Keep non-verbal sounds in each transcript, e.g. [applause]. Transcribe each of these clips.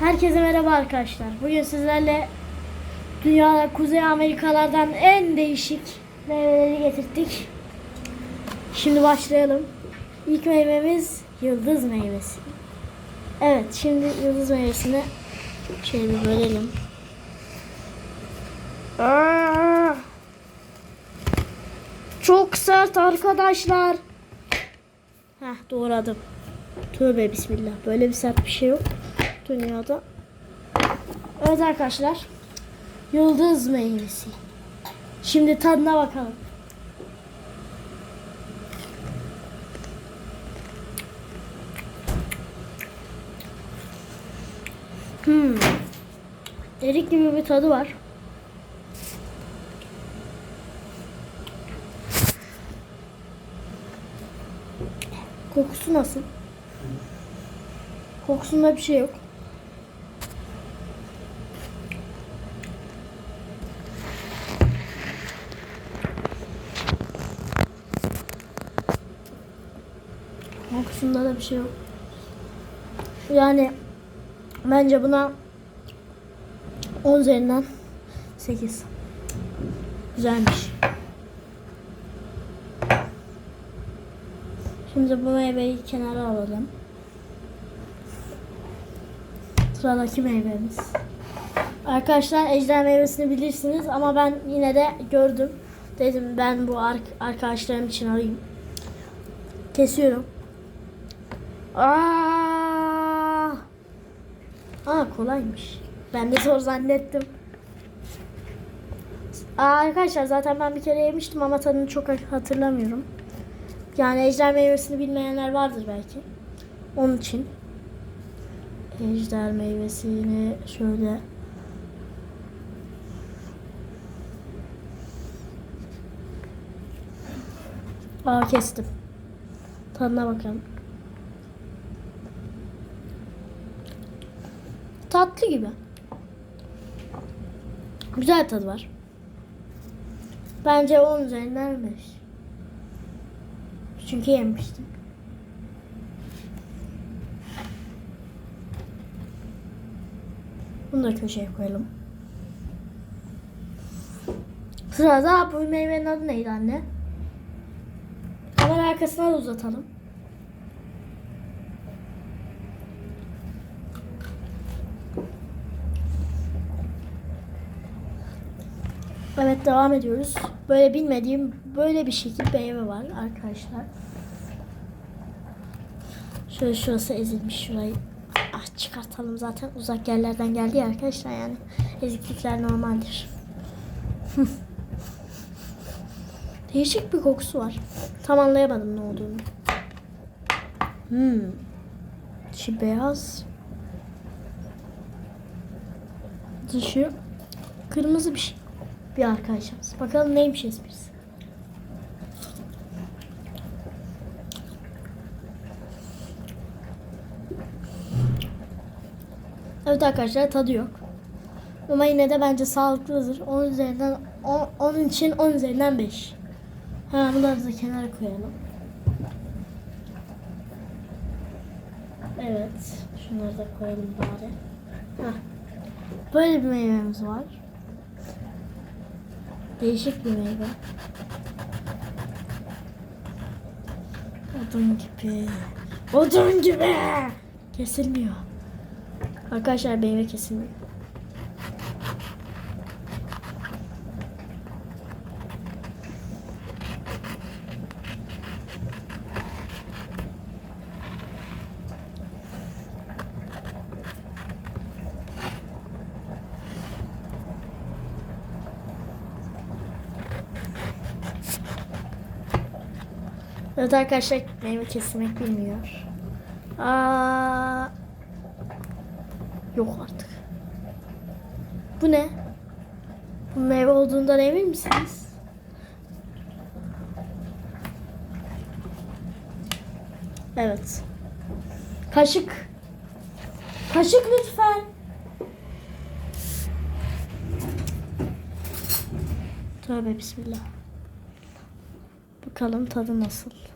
Herkese merhaba arkadaşlar. Bugün sizlerle dünya Kuzey Amerikalardan en değişik meyveleri getirdik. Şimdi başlayalım. İlk meyvemiz yıldız meyvesi. Evet, şimdi yıldız meyvesini şöyle bir bölelim. Aa! Çok sert arkadaşlar. Heh doğradım. Tövbe bismillah. Böyle bir sert bir şey yok dünyada. Evet arkadaşlar. Yıldız meyvesi. Şimdi tadına bakalım. Hmm. Erik gibi bir tadı var. Kokusu nasıl? Kokusunda bir şey yok. Kokusunda da bir şey yok. Yani bence buna 10 üzerinden 8. Güzelmiş. Şimdi bu meyveyi kenara alalım. Sıradaki meyvemiz. Arkadaşlar ejder meyvesini bilirsiniz ama ben yine de gördüm. Dedim ben bu ar- arkadaşlarım için alayım. Kesiyorum. Aa! Aa kolaymış. Ben de zor zannettim. Aa, arkadaşlar zaten ben bir kere yemiştim ama tadını çok hatırlamıyorum. Yani ejder meyvesini bilmeyenler vardır belki. Onun için ejder meyvesini şöyle Aa kestim. Tadına bakalım. Tatlı gibi. Güzel tadı var. Bence 10 üzerinden 5. Çünkü yemiştim. Bunu da köşeye koyalım. Sırada bu meyvenin adı neydi anne? Kamera arkasına da uzatalım. Evet devam ediyoruz. Böyle bilmediğim böyle bir şekil meyve var arkadaşlar. Şöyle şurası ezilmiş şurayı. Ah çıkartalım zaten uzak yerlerden geldi ya arkadaşlar yani. Eziklikler normaldir. [laughs] Değişik bir kokusu var. Tam anlayamadım ne olduğunu. Hmm. Dışı beyaz. Dışı kırmızı bir şey. Bir arkadaşımız. Bakalım neymiş esprisi. Evet arkadaşlar tadı yok. Ama yine de bence sağlıklıdır. 10 üzerinden 10, onun için 10 üzerinden 5. Hemen bunları da kenara koyalım. Evet. Şunları da koyalım bari. Heh. Böyle bir meyvemiz var. Değişik bir meyve. Odun gibi. Odun gibi. Kesilmiyor. Arkadaşlar meyve kesilmiyor. Evet arkadaşlar meyve kesmek bilmiyor. Aa, yok artık. Bu ne? Bu meyve olduğundan emin misiniz? Evet. Kaşık. Kaşık lütfen. Tövbe bismillah. Bakalım tadı nasıl.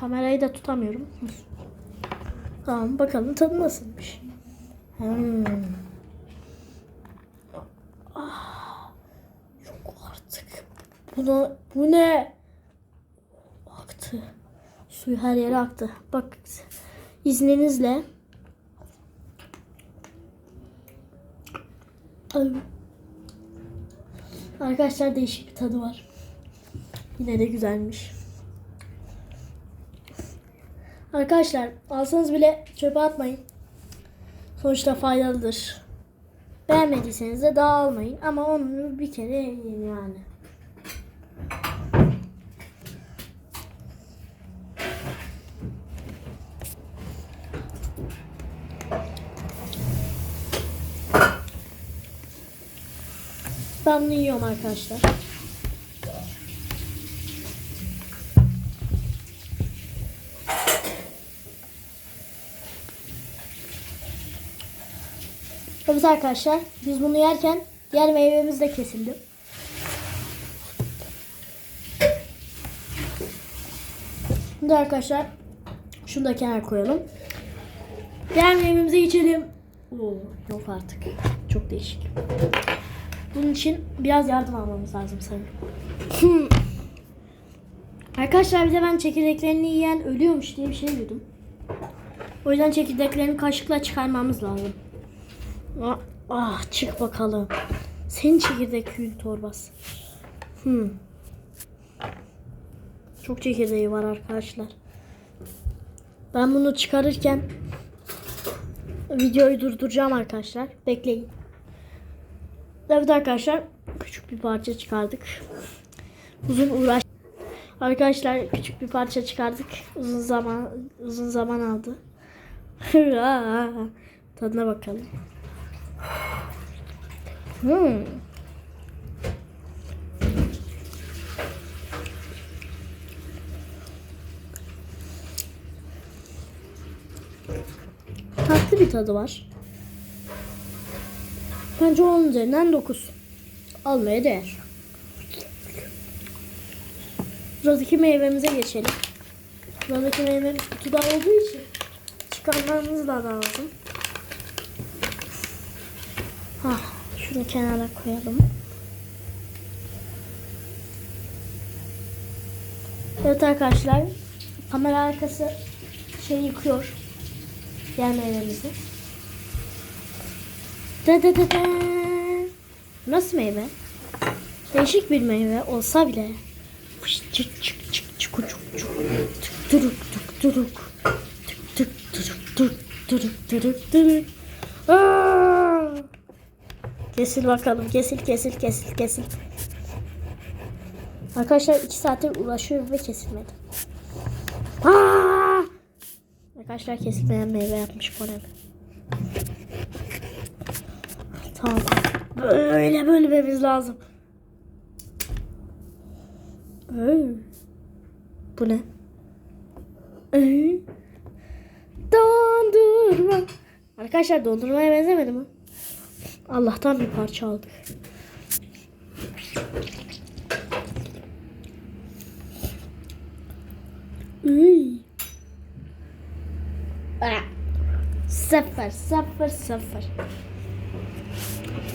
Kamerayı da tutamıyorum. Tamam bakalım tadı nasılmış. Hmm. Ah, yok artık. Buna, bu ne? Aktı. Suyu her yere aktı. Bak izninizle. Arkadaşlar değişik bir tadı var. Yine de güzelmiş. Arkadaşlar alsanız bile çöpe atmayın. Sonuçta faydalıdır. Beğenmediyseniz de daha almayın. Ama onu bir kere yiyin yani. Ben bunu yiyorum arkadaşlar. Arkadaşlar biz bunu yerken diğer meyvemiz de kesildi. Şimdi arkadaşlar şunu da kenara koyalım. Diğer meyvemize geçelim. Oo, yok artık. Çok değişik. Bunun için biraz yardım almamız lazım sanırım. Arkadaşlar bir de ben çekirdeklerini yiyen ölüyormuş diye bir şey duydum. O yüzden çekirdeklerini kaşıkla çıkarmamız lazım. Ah, ah çık bakalım. Senin çekirdek kül torbası. Hmm. Çok çekirdeği var arkadaşlar. Ben bunu çıkarırken videoyu durduracağım arkadaşlar. Bekleyin. Evet arkadaşlar küçük bir parça çıkardık. Uzun uğraş. Arkadaşlar küçük bir parça çıkardık. Uzun zaman uzun zaman aldı. [laughs] Tadına bakalım. Hmm. Tatlı bir tadı var. Bence 10 üzerinden 9. Almaya değer. Sıradaki meyvemize geçelim. Sıradaki meyvemiz kutuda olduğu için çıkarmamız da lazım. Hah, şunu kenara koyalım. Evet arkadaşlar, kamera arkası şey yıkıyor. Diğer meyvemizi. Da da da da. Nasıl meyve? Değişik bir meyve olsa bile. Çık çık çık çık çık çık tık turuk tık turuk tık tık turuk turuk turuk turuk turuk. Aa! Kesil bakalım. Kesil kesil kesil kesil. Arkadaşlar iki saattir uğraşıyorum ve kesilmedi. Arkadaşlar kesilmeyen meyve yapmış Koreli. Tamam. Böyle bölmemiz lazım. Bu ne? Dondurma. Arkadaşlar dondurmaya benzemedi mi? Allah'tan bir parça aldık. Üy. Ah. Sıfır, sıfır, sıfır.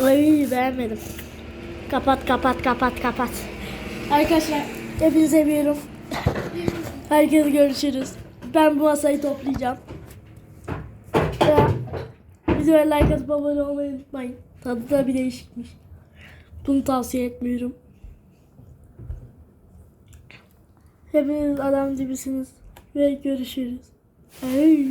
Ay beğenmedim. Kapat, kapat, kapat, kapat. Arkadaşlar hepinizi seviyorum. Herkese görüşürüz. Ben bu masayı toplayacağım. Ya, videoya like atıp abone olmayı unutmayın. Tadı da bir değişikmiş. Bunu tavsiye etmiyorum. Hepiniz adam gibisiniz. Ve görüşürüz. Ay.